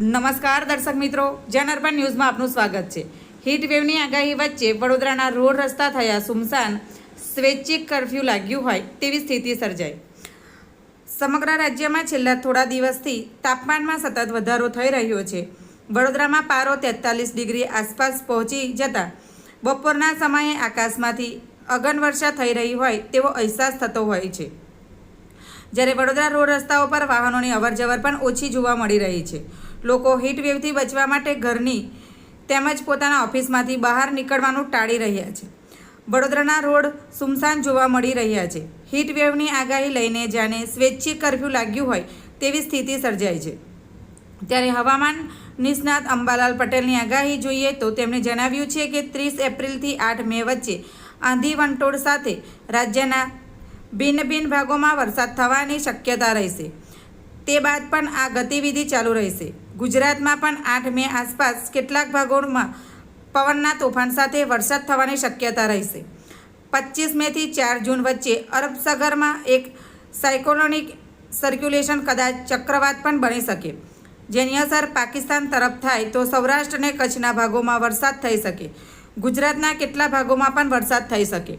નમસ્કાર દર્શક મિત્રો જનઅર્બન ન્યૂઝમાં આપનું સ્વાગત છે. હીટ વેવની આગાહી વચ્ચે વડોદરાના રોડ રસ્તા થયા સુમસાન સ્વૈચ્છિક કરફ્યુ લાગ્યું હોય તેવી સ્થિતિ સર્જાઈ. સમગ્ર રાજ્યમાં છેલ્લા થોડા દિવસથી તાપમાનમાં સતત વધારો થઈ રહ્યો છે. વડોદરામાં પારો તેતાલીસ ડિગ્રી આસપાસ પહોંચી જતાં બપોરના સમયે આકાશમાંથી અગનવર્ષા થઈ રહી હોય તેવો અહેસાસ થતો હોય છે. જ્યારે વડોદરા રોડ રસ્તાઓ પર વાહનોની અવરજવર પણ ઓછી જોવા મળી રહી છે. લોકો વેવથી બચવા માટે ઘરની તેમજ પોતાના ઓફિસમાંથી બહાર નીકળવાનું ટાળી રહ્યા છે. વડોદરાના રોડ સુમસાન જોવા મળી રહ્યા છે. વેવની આગાહી લઈને જાણે સ્વૈચ્છિક કરફ્યુ લાગ્યું હોય તેવી સ્થિતિ સર્જાઈ છે. ત્યારે હવામાન નિષ્ણાત અંબાલાલ પટેલની આગાહી જોઈએ તો તેમણે જણાવ્યું છે કે ત્રીસ એપ્રિલથી આઠ મે વચ્ચે આંધી વંટોળ સાથે રાજ્યના ભિન્ન ભિન્ન ભાગોમાં વરસાદ થવાની શક્યતા રહેશે. તે બાદ પણ આ ગતિવિધિ ચાલુ રહેશે. ગુજરાતમાં પણ આઠ મે આસપાસ કેટલાક ભાગોમાં પવનના તોફાન સાથે વરસાદ થવાની શક્યતા રહેશે. પચીસ મેથી ચાર જૂન વચ્ચે અરબ સાગરમાં એક સાયકોલોનિક સર્ક્યુલેશન કદાચ ચક્રવાત પણ બની શકે. જેની અસર પાકિસ્તાન તરફ થાય તો સૌરાષ્ટ્ર અને કચ્છના ભાગોમાં વરસાદ થઈ શકે. ગુજરાતના કેટલા ભાગોમાં પણ વરસાદ થઈ શકે.